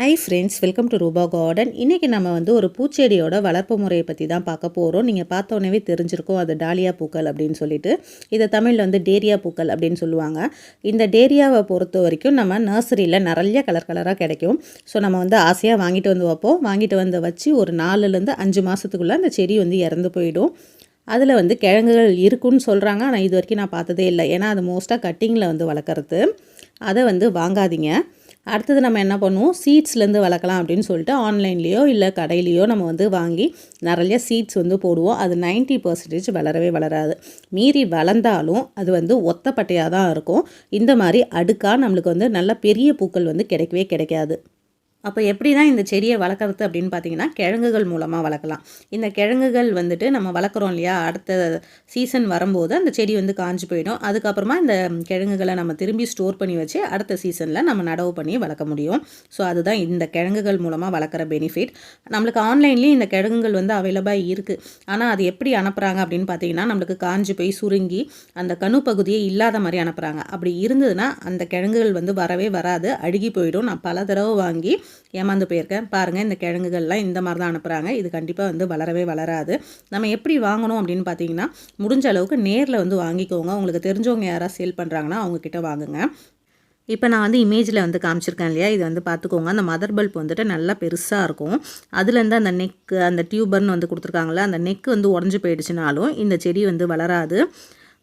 Hi friends welcome to Rupa garden இன்றைக்கி நம்ம வந்து ஒரு பூச்செடியோட வளர்ப்பு முறையை பற்றி தான் பார்க்க போகிறோம் நீங்கள் பார்த்தோன்னே தெரிஞ்சிருக்கும் அது டாலியா பூக்கள் அப்படின்னு சொல்லிட்டு. இதை தமிழில் வந்து டேரியா பூக்கள் அப்படின்னு சொல்லுவாங்க. இந்த டேரியாவை பொறுத்த வரைக்கும் நம்ம நர்சரியில் நிறைய கலர் கலராக கிடைக்கும். ஸோ நம்ம வந்து ஆசையாக வாங்கிட்டு வந்து வைப்போம். வாங்கிட்டு வந்து வச்சு ஒரு நாலுலேருந்து அஞ்சு மாதத்துக்குள்ளே அந்த செடி வந்து இறந்து போயிடும். அதில் வந்து கிழங்குகள் இருக்குன்னு சொல்கிறாங்க ஆனால் இது வரைக்கும் நான் பார்த்ததே இல்லை. ஏன்னா அது மோஸ்ட்டாக கட்டிங்கில் வந்து வளர்க்குறது. அதை வந்து வாங்காதீங்க. அடுத்தது நம்ம என்ன பண்ணுவோம்? சீட்ஸ்லேருந்து வளர்க்கலாம் அப்படின்னு சொல்லிட்டு ஆன்லைன்லேயோ இல்லை கடையிலையோ நம்ம வந்து வாங்கி நிறைய சீட்ஸ் வந்து போடுவோம். அது 90% பர்சன்டேஜ் வளரவே வளராது. மீறி வளர்ந்தாலும் அது வந்து ஒத்தப்பட்டையாக தான் இருக்கும். இந்த மாதிரி அடுக்காக நம்மளுக்கு வந்து நல்ல பெரிய பூக்கள் வந்து கிடைக்கவே கிடைக்காது. அப்போ எப்படி தான் இந்த செடியை வளர்க்குறது அப்படின்னு பார்த்தீங்கன்னா கிழங்குகள் மூலமாக வளர்க்கலாம். இந்த கிழங்குகள் வந்துட்டு நம்ம வளர்க்குறோம் இல்லையா? அடுத்த சீசன் வரும்போது அந்த செடி வந்து காஞ்சு போயிடும். அதுக்கப்புறமா இந்த கிழங்குகளை நம்ம திரும்பி ஸ்டோர் பண்ணி வச்சு அடுத்த சீசனில் நம்ம நடவு பண்ணி வளர்க்க முடியும். ஸோ அதுதான் இந்த கிழங்குகள் மூலமாக வளர்க்குற பெனிஃபிட் நம்மளுக்கு ஆன்லைன்லேயும் இந்த கிழங்குகள் வந்து அவைலபிளாக இருக்குது ஆனால் அது எப்படி அனுப்புகிறாங்க அப்படின்னு பார்த்தீங்கன்னா நம்மளுக்கு காஞ்சு போய் சுருங்கி அந்த கணு பகுதியை இல்லாத மாதிரி அனுப்புகிறாங்க அப்படி இருந்ததுன்னா அந்த கிழங்குகள் வந்து வரவே வராது. அழுகி போயிடும். நான் பல தடவை வாங்கி ஏமாந்து போயிருக்கேன். பாருங்கள் இந்த கிழங்குகள்லாம் இந்த மாதிரி தான் அனுப்புகிறாங்க இது கண்டிப்பாக வந்து வளரவே வளராது. நம்ம எப்படி வாங்கணும் அப்படின்னு பார்த்தீங்கன்னா முடிஞ்ச அளவுக்கு நேரில் வந்து வாங்கிக்கோங்க. உங்களுக்கு தெரிஞ்சவங்க யாராவது சேல் பண்ணுறாங்கன்னா அவங்கக்கிட்ட வாங்குங்க. இப்போ நான் வந்து இமேஜில் வந்து காமிச்சிருக்கேன் இல்லையா? இது வந்து பார்த்துக்கோங்க அந்த மதர் பல்ப் வந்துட்டு நல்லா பெருசாக இருக்கும். அதுலேருந்து அந்த நெக்கு அந்த டியூபர்னு வந்து கொடுத்துருக்காங்களே அந்த நெக் வந்து உடஞ்சி போயிடுச்சுனாலும் இந்த செடி வந்து வளராது.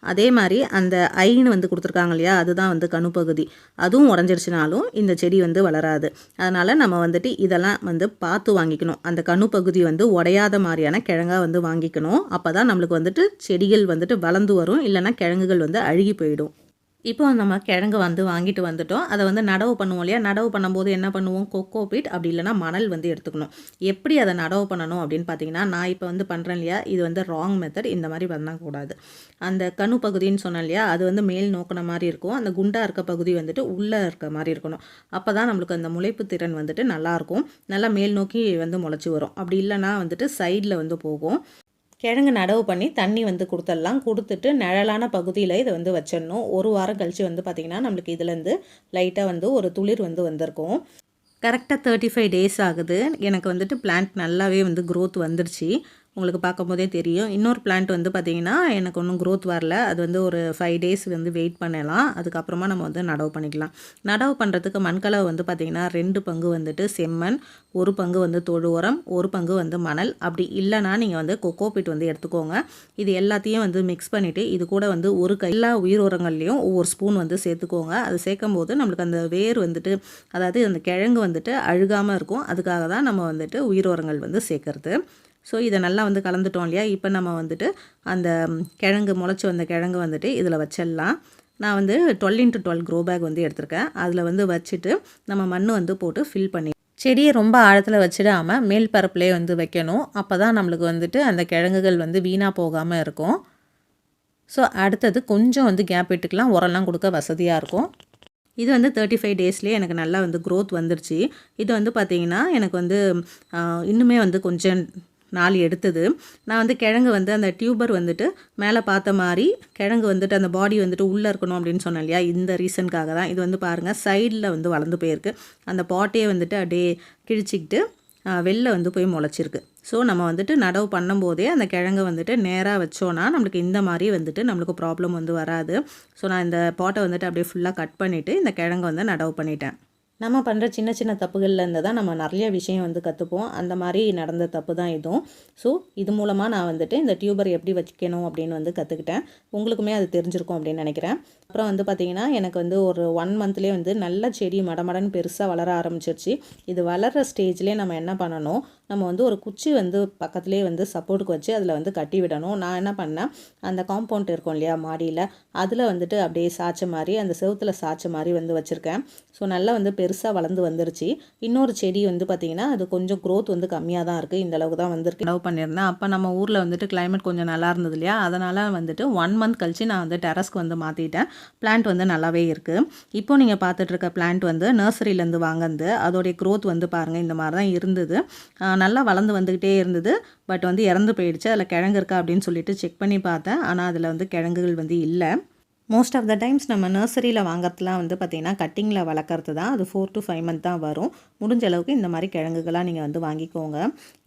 அதே மாதிரி அந்த ஐன்னு வந்து கொடுத்துருக்காங்க இல்லையா? அதுதான் வந்து கணுப்பகுதி அதுவும் உடஞ்சிடுச்சுனாலும் இந்த செடி வந்து வளராது. அதனால் நம்ம வந்துட்டு இதெல்லாம் வந்து பார்த்து வாங்கிக்கணும். அந்த கணுப்பகுதி வந்து உடையாத மாதிரியான கிழங்காக வந்து வாங்கிக்கணும். அப்போ தான் நம்மளுக்கு வந்துட்டு செடிகள் வந்துட்டு வளர்ந்து வரும். இல்லைன்னா கிழங்குகள் வந்து அழுகி போயிடும். இப்போ நம்ம கிழங்கு வந்து வாங்கிட்டு வந்துட்டோம். அதை வந்து நடவு பண்ணுவோம் இல்லையா? நடவு பண்ணும்போது என்ன பண்ணுவோம்? கொக்கோ பீட் அப்படி இல்லைன்னா மணல் வந்து எடுத்துக்கணும். எப்படி அதை நடவு பண்ணணும் அப்படின்னு பார்த்தீங்கன்னா நான் இப்போ வந்து பண்ணுறேன் இல்லையா? இது வந்து ராங் மெத்தட் இந்த மாதிரி பண்ணக்கூடாது. அந்த கணு பகுதின்னு சொன்னேன் இல்லையா? அது வந்து மேல் நோக்கின மாதிரி இருக்கும். அந்த குண்டா இருக்க பகுதி வந்துட்டு உள்ளே இருக்க மாதிரி இருக்கணும். அப்போ தான் நம்மளுக்கு அந்த முளைப்பு திறன் வந்துட்டு நல்லாயிருக்கும் நல்லா மேல் நோக்கி வந்து முளைச்சி வரும். அப்படி இல்லைன்னா வந்துட்டு சைடில் வந்து போகும். கிழங்கு நடவு பண்ணி தண்ணி வந்து கொடுத்துடலாம். கொடுத்துட்டு நிழலான பகுதியில் இதை வந்து வச்சிடணும். ஒரு வாரம் கழித்து வந்து பார்த்திங்கன்னா நம்மளுக்கு இதுலேருந்து லைட்டாக வந்து ஒரு துளிர் வந்து வந்திருக்கும். கரெக்டாக தேர்ட்டி ஃபைவ் டேஸ் ஆகுது. எனக்கு வந்துட்டு பிளான்ட் நல்லாவே வந்து க்ரோத் வந்துருச்சு. உங்களுக்கு பார்க்கும்போதே தெரியும். இன்னொரு பிளான்ட் வந்து பார்த்திங்கன்னா எனக்கு ஒன்றும் க்ரோத் வரல. அது வந்து ஒரு ஃபைவ் டேஸ் வந்து வெயிட் பண்ணலாம். அதுக்கப்புறமா நம்ம வந்து நடவு பண்ணிக்கலாம். நடவு பண்ணுறதுக்கு மண்கலவை வந்து பார்த்திங்கன்னா ரெண்டு பங்கு வந்துட்டு செம்மண் ஒரு பங்கு வந்து தொழு உரம் ஒரு பங்கு வந்து மணல். அப்படி இல்லைன்னா நீங்கள் வந்து கொக்கோபிட் வந்து எடுத்துக்கோங்க. இது எல்லாத்தையும் வந்து மிக்ஸ் பண்ணிவிட்டு இது கூட வந்து ஒரு கை எல்லா உயிர் உரங்கள்லேயும் ஒவ்வொரு ஸ்பூன் வந்து சேர்த்துக்கோங்க. அது சேர்க்கும் போது நம்மளுக்கு அந்த வேர் வந்துட்டு அதாவது அந்த கிழங்கு வந்துட்டு அழுகாமல் இருக்கும். அதுக்காக தான் நம்ம வந்துட்டு உயிர் உரங்கள் வந்து சேர்க்கறது. ஸோ இதை நல்லா வந்து கலந்துட்டோம் இல்லையா? இப்போ நம்ம வந்துட்டு அந்த கிழங்கு முளைச்சி வந்த கிழங்கு வந்துட்டு இதில் வச்சிடலாம். நான் வந்து twelve into twelve grow bag வந்து எடுத்திருக்கேன். அதில் வந்து வச்சுட்டு நம்ம மண் வந்து போட்டு ஃபில் பண்ணி செடியை ரொம்ப ஆழத்தில் வச்சிடாமல் மேல் பரப்புலேயே வந்து வைக்கணும். அப்போ தான் நம்மளுக்கு வந்துட்டு அந்த கிழங்குகள் வந்து வீணாக போகாமல் இருக்கும். ஸோ அடுத்தது கொஞ்சம் வந்து கேப் விட்டுக்கலாம் உரம்லாம் கொடுக்க வசதியாக இருக்கும். இது வந்து தேர்ட்டி ஃபைவ் டேஸ்லேயே எனக்கு நல்லா வந்து க்ரோத் வந்துருச்சு. இது வந்து பார்த்திங்கன்னா எனக்கு வந்து இன்னுமே வந்து கொஞ்சம் நாள் எடுத்தது. நான் வந்து கிழங்கு வந்து அந்த டியூபர் வந்துட்டு மேலே பார்த்த மாதிரி கிழங்கு வந்துட்டு அந்த பாடி வந்துட்டு உள்ளே இருக்கணும் அப்படின்னு சொன்னேன் இல்லையா? இந்த ரீசனுக்காக தான். இது வந்து பாருங்கள் சைடில் வந்து வளர்ந்து போயிருக்கு. அந்த பாட்டையே வந்துட்டு அப்படியே கிழிச்சிக்கிட்டு வெளில வந்து போய் முளைச்சிருக்கு. ஸோ நம்ம வந்துட்டு நடவு பண்ணும்போதே அந்த கிழங்கை வந்துட்டு நேராக வச்சோன்னா நம்மளுக்கு இந்த மாதிரி வந்துட்டு நம்மளுக்கு ப்ராப்ளம் வந்து வராது. ஸோ நான் இந்த பாட்டை வந்துட்டு அப்படியே ஃபுல்லாக கட் பண்ணிவிட்டு இந்த கிழங்கை வந்து நடவு பண்ணிட்டேன். நம்ம பண்ணுற சின்ன சின்ன தப்புகள்லேருந்து தான் நம்ம நிறைய விஷயம் வந்து கற்றுப்போம் அந்த மாதிரி நடந்த தப்பு தான் இதுவும். ஸோ இது மூலமாக நான் வந்துட்டு இந்த டியூபர் எப்படி வச்சுக்கணும் அப்படின்னு வந்து கற்றுக்கிட்டேன் உங்களுக்குமே அது தெரிஞ்சிருக்கும் அப்படின்னு நினைக்கிறேன். அப்புறம் வந்து பார்த்திங்கன்னா எனக்கு வந்து ஒரு ஒன் மந்த்லேயே வந்து நல்ல செடி மடமடன்னு பெருசாக வளர ஆரம்பிச்சிருச்சு. இது வளர்கிற ஸ்டேஜ்லேயே நம்ம என்ன பண்ணணும்? நம்ம வந்து ஒரு குச்சி வந்து பக்கத்துலேயே வந்து சப்போர்ட்டுக்கு வச்சு அதில் வந்து கட்டி விடணும். நான் என்ன பண்ணேன் அந்த காம்பவுண்ட் இருக்கும் இல்லையா மாடியில் அதில் வந்துட்டு அப்படியே சாய்ச்ச மாதிரி அந்த செவுத்துல சாய்ச்ச மாதிரி வந்து வச்சுருக்கேன். ஸோ நல்லா வந்து பெருசாக வளர்ந்து வந்துருச்சு. இன்னொரு செடி வந்து பார்த்திங்கன்னா அது கொஞ்சம் க்ரோத் வந்து கம்மியாக தான் இருக்குது இந்த அளவுக்கு தான் வந்திருக்கு. லவ் பண்ணியிருந்தேன். அப்போ நம்ம ஊரில் வந்துட்டு கிளைமேட் கொஞ்சம் நல்லா இருந்தது இல்லையா? அதனால் வந்துட்டு ஒன் மந்த் கழிச்சு நான் வந்து டெரஸ்க்கு வந்து மாற்றிட்டேன் பிளான்ட் வந்து நல்லாவே இருக்குது இப்போ நீங்கள் பார்த்துட்ருக்க பிளான்ட் வந்து நர்சரியிலேருந்து வாங்கினது. அதோடைய க்ரோத் வந்து பாருங்கள் இந்த மாதிரி தான் இருந்தது. நல்லா வளர்ந்து வந்துக்கிட்டே இருந்தது. பட் வந்து இறந்து போயிடுச்சு. அதில் கிழங்கு இருக்கா அப்படின்னு சொல்லிட்டு செக் பண்ணி பார்த்தேன். ஆனால் அதில் வந்து கிழங்குகள் வந்து இல்லை. மோஸ்ட் ஆஃப் த டைம்ஸ் நம்ம நர்சரியில் வாங்குறதுலாம் வந்து பார்த்திங்கன்னா கட்டிங்கில் வளர்க்குறது தான். அது ஃபோர் டு ஃபைவ் மந்த் தான் வரும். முடிஞ்ச அளவுக்கு இந்த மாதிரி கிழங்குகளாக நீங்கள் வந்து வாங்கிக்கோங்க.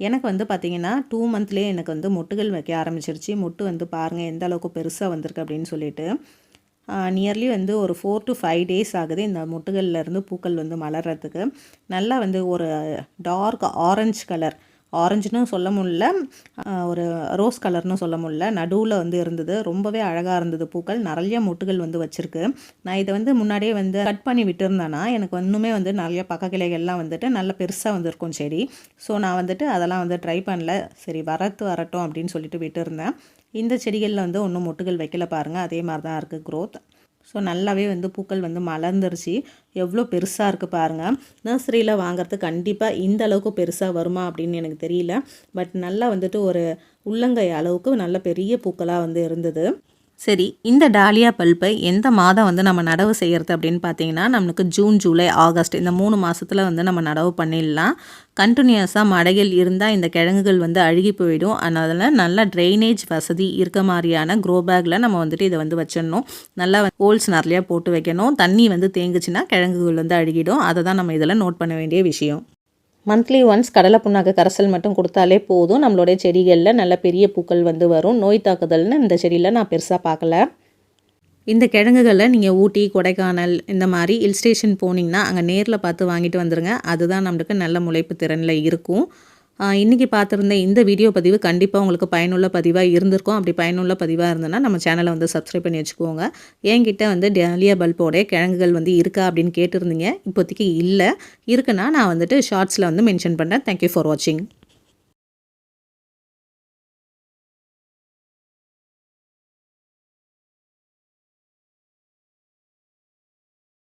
எனக்கு வந்து பார்த்திங்கன்னா டூ மந்த்லேயே எனக்கு வந்து மொட்டுகள் வைக்க ஆரம்பிச்சிருச்சு. மொட்டு வந்து பாருங்கள் எந்த அளவுக்கு பெருசாக வந்திருக்கு அப்படின்னு சொல்லிட்டு. நியர்லி வந்து ஒரு ஃபோர் டு ஃபைவ் டேஸ் ஆகுது இந்த முட்டுகள்லேருந்து பூக்கள் வந்து மலர்றதுக்கு. நல்லா வந்து ஒரு டார்க் ஆரஞ்சு கலர் ஆரஞ்சுன்னு சொல்ல முடியல ஒரு ரோஸ் கலர்னு சொல்ல முடியல. நடுவில் வந்து இருந்தது. ரொம்பவே அழகாக இருந்தது பூக்கள். நிறைய மொட்டுகள் வந்து வச்சுருக்கு. நான் இதை வந்து முன்னாடியே வந்து கட் பண்ணி விட்டுருந்தேன்னா எனக்கு இன்னுமே வந்து நிறைய பக்க கிளைகள்லாம் வந்துட்டு நல்ல பெருசாக வந்திருக்கும் செடி. ஸோ நான் வந்துட்டு அதெல்லாம் வந்து ட்ரை பண்ணல. சரி வரத்து வரட்டும் அப்படின்னு சொல்லிட்டு விட்டுருந்தேன். இந்த செடிகளில் வந்து ஒன்றும் மொட்டுகள் வைக்கல பாருங்கள் அதே மாதிரி தான் இருக்குது க்ரோத் ஸோ நல்லாவே வந்து பூக்கள் வந்து மலர்ந்துருச்சு. எவ்வளோ பெருசாக இருக்குது பாருங்கள் நர்சரியில் வாங்குறது கண்டிப்பாக இந்த அளவுக்கு பெருசாக வருமா அப்படின்னு எனக்கு தெரியல. பட் நல்லா வந்துட்டு ஒரு உள்ளங்கை அளவுக்கு நல்ல பெரிய பூக்களாக வந்து இருந்தது. சரி இந்த டாலியா பல்பை எந்த மாதம் வந்து நம்ம நடவு செய்கிறது அப்படின்னு பார்த்தீங்கன்னா நம்மளுக்கு ஜூன் ஜூலை ஆகஸ்ட் இந்த மூணு மாதத்தில் வந்து நம்ம நடவு பண்ணிடலாம். கண்டினியூஸாக மடையில் இருந்தால் இந்த கிழங்குகள் வந்து அழுகி போயிடும். அதனால் நல்லா ட்ரைனேஜ் வசதி இருக்க மாதிரியான க்ரோ பேக்கில் நம்ம வந்துட்டு இதை வந்து வச்சிடணும். நல்லா ஹோல்ஸ் நிறையா போட்டு வைக்கணும். தண்ணி வந்து தேங்குச்சுன்னா கிழங்குகள் வந்து அழுகிடும். அதை தான் நம்ம இதில் நோட் பண்ண வேண்டிய விஷயம். மந்த்லி ஒன்ஸ் கடலை புண்ணாக்கு கரைசல் மட்டும் கொடுத்தாலே போதும். நம்மளுடைய செடிகளில் நல்ல பெரிய பூக்கள் வந்து வரும். நோய் தாக்குதல்னு இந்த செடியில் நான் பெருசாக பார்க்கல. இந்த கிழங்குகளை நீங்கள் ஊட்டி கொடைக்கானல் இந்த மாதிரி ஹில் ஸ்டேஷன் போனீங்கன்னா அங்கே நேரில் பார்த்து வாங்கிட்டு வந்துடுங்க அதுதான் நம்மளுக்கு நல்ல முளைப்பு திறனில் இருக்கும். இன்றைக்கி பார்த்துருந்த இந்த வீடியோ பதிவு கண்டிப்பாக உங்களுக்கு பயனுள்ள பதிவாக இருந்திருக்கும். அப்படி பயனுள்ள பதிவாக இருந்ததுன்னா நம்ம சேனலை வந்து சப்ஸ்கிரைப் பண்ணி வச்சுக்கோங்க. என்கிட்ட வந்து டேலியா பல்போடைய கிழங்குகள் வந்து இருக்கா அப்படின்னு கேட்டிருந்தீங்க. இப்போதைக்கு இல்லை. இருக்குன்னா நான் வந்துட்டு ஷார்ட்ஸில் வந்து மென்ஷன் பண்ணுறேன் தேங்க்யூ ஃபார் வாட்சிங்